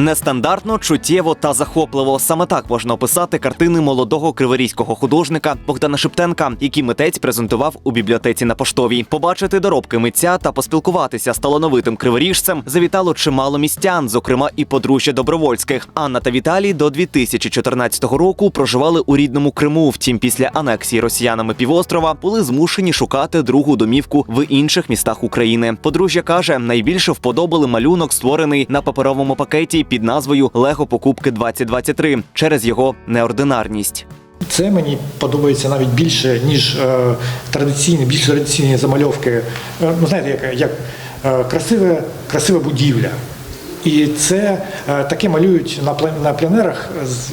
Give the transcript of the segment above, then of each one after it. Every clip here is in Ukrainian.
Нестандартно, чуттєво та захопливо. Саме так можна описати картини молодого криворізького художника Богдана Шептенка, які митець презентував у бібліотеці на поштовій. Побачити доробки митця та поспілкуватися з талановитим криворіжцем завітало чимало містян, зокрема і подружжя добровольських. Анна та Віталій до 2014 року проживали у рідному Криму. Втім, після анексії росіянами півострова були змушені шукати другу домівку в інших містах України. Подружжя каже, найбільше вподобали малюнок, створений на паперовому пакеті під назвою Лего покупки 2023 через його неординарність. Це мені подобається навіть більше, ніж е, традиційні, більш традиційні замальовки. Е, ну, знаєте, як, як е, красиве, красива будівля. І це е, таке малюють на, на пленерах з,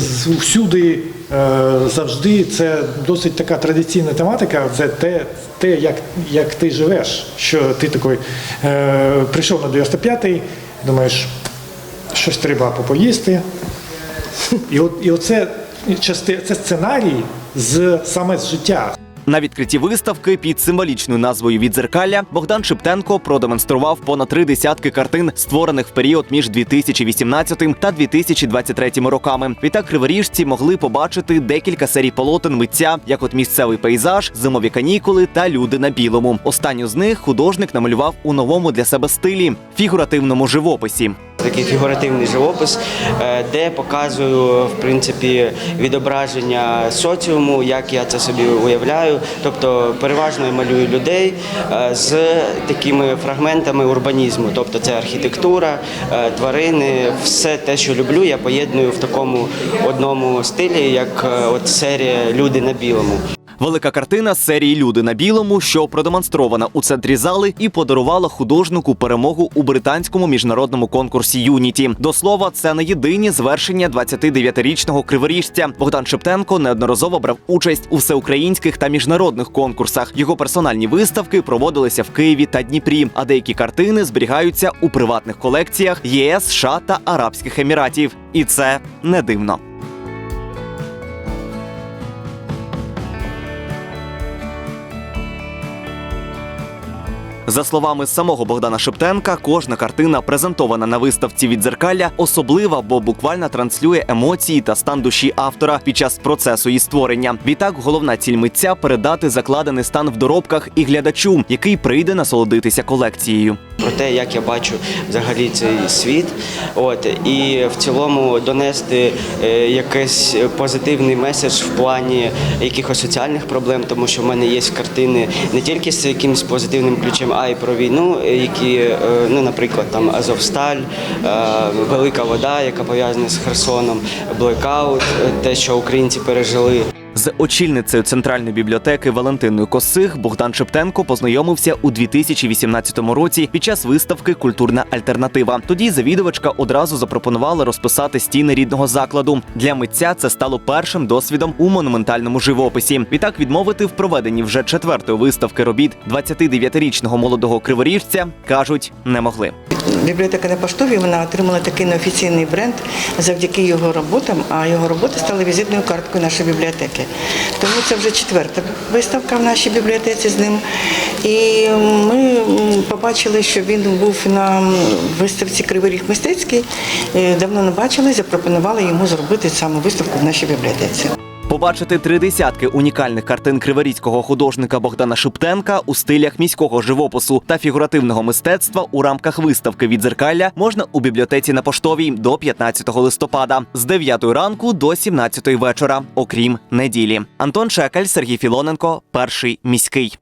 з, всюди, е, завжди. Це досить така традиційна тематика. Це те, те як, як ти живеш. Що ти такий е, прийшов на 95-й, думаєш, щось треба попоїсти, і, от, і оце части, це сценарій з саме з життя. На відкритті виставки під символічною назвою Відзеркалля Богдан Шептенко продемонстрував понад три десятки картин, створених в період між 2018 та 2023 роками. Відтак криворіжці могли побачити декілька серій полотен митця, як от місцевий пейзаж, зимові канікули та люди на білому. Останню з них художник намалював у новому для себе стилі фігуративному живописі. Такий фігуративний живопис, е, де показую в принципі відображення соціуму, як я це собі уявляю. Тобто переважно я малюю людей е, з такими фрагментами урбанізму. Тобто це архітектура, е, тварини, все те, що люблю, я поєдную в такому одному стилі, як от серія Люди на білому. Велика картина серії Люди на білому, що продемонстрована у центрі зали, і подарувала художнику перемогу у британському міжнародному конкурсі Юніті. До слова, це не єдині звершення 29-річного криворіжця. Богдан Шептенко неодноразово брав участь у всеукраїнських та міжнародних конкурсах. Його персональні виставки проводилися в Києві та Дніпрі, а деякі картини зберігаються у приватних колекціях ЄС, США та Арабських Еміратів. І це не дивно. За словами самого Богдана Шептенка, кожна картина, презентована на виставці відзеркалля, особлива, бо буквально транслює емоції та стан душі автора під час процесу її створення. Відтак, головна ціль митця передати закладений стан в доробках і глядачу, який прийде насолодитися колекцією. про те, як я бачу взагалі цей світ. От і в цілому донести е, якийсь позитивний меседж в плані якихось соціальних проблем, тому що в мене є картини не тільки з якимось позитивним ключем, а й про війну, які, е, ну, наприклад, там Азовсталь, е, Велика вода, яка пов'язана з Херсоном, блекаут, е, те, що українці пережили. З очільницею центральної бібліотеки Валентиною Косих Богдан Шептенко познайомився у 2018 році під час виставки Культурна альтернатива. Тоді завідувачка одразу запропонувала розписати стіни рідного закладу. Для митця це стало першим досвідом у монументальному живописі. Відтак відмовити в проведенні вже четвертої виставки робіт 29-річного молодого криворіжця кажуть не могли. Бібліотека на поштові вона отримала такий неофіційний бренд завдяки його роботам, а його роботи стали візитною карткою нашої бібліотеки. Тому це вже четверта виставка в нашій бібліотеці з ним. І ми побачили, що він був на виставці Кривий Ріг мистецький. Е, Давно не бачили, запропонували йому зробити саме виставку в нашій бібліотеці. Побачити три десятки унікальних картин криворізького художника Богдана Шептенка у стилях міського живопису та фігуративного мистецтва у рамках виставки відзеркалля можна у бібліотеці на поштовій до 15 листопада з 9 ранку до 17 вечора, окрім неділі. Антон Шекаль, Сергій Філоненко, перший міський.